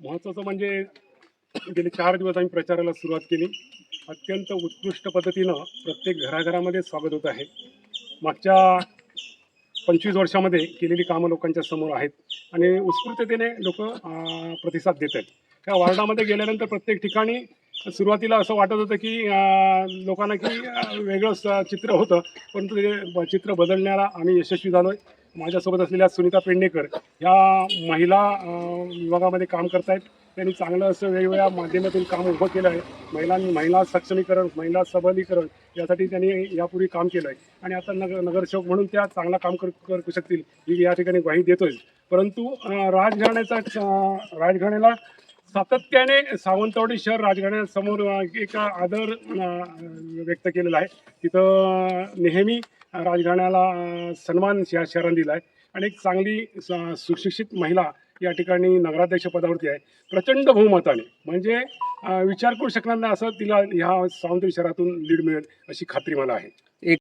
महत्त्वाचं म्हणजे गेले चार दिवस आम्ही प्रचाराला सुरुवात केली. अत्यंत उत्कृष्ट पद्धतीनं प्रत्येक घराघरामध्ये स्वागत होत आहे. मागच्या पंचवीस वर्षामध्ये केलेली कामं लोकांच्या समोर आहेत आणि उत्स्फूर्ततेने लोक प्रतिसाद देत आहेत. त्या वार्डामध्ये गेल्यानंतर प्रत्येक ठिकाणी सुरुवातीला असं वाटत होतं की लोकांना की वेगळंच वेगळं चित्र होतं. परंतु ते चित्र बदलण्याला आम्ही यशस्वी झालो आहे माझ्यासोबत असलेल्या सुनीता पेडणेकर ह्या महिला विभागामध्ये काम करत आहेत त्यांनी चांगलं असं वेगवेगळ्या माध्यमातून काम उभं केलं आहे. महिलांनी महिला सक्षमीकरण महिला सबलीकरण यासाठी त्यांनी यापूर्वी काम केलं आहे आणि आता नगर नगरसेवक म्हणून त्या चांगला काम कर करू शकतील ही या ठिकाणी ग्वाही देतोय. परंतु राजघराण्याचा राजघराण्याला सातत्याने सावंतवाडी शहर राजघराण्यासमोर एक आदर व्यक्त केलेला आहे. तिथं नेहमी राजघराण्याला सन्मान या शहराने दिला आहे आणि एक चांगली स- सुशिक्षित महिला या ठिकाणी नगराध्यक्ष पदावरती आहे. प्रचंड बहुमताने. म्हणजे विचार करू शकणार नाही असं तिला ह्या सावंतवाडी शहरातून लीड मिळेल अशी खात्री मला आहे. एक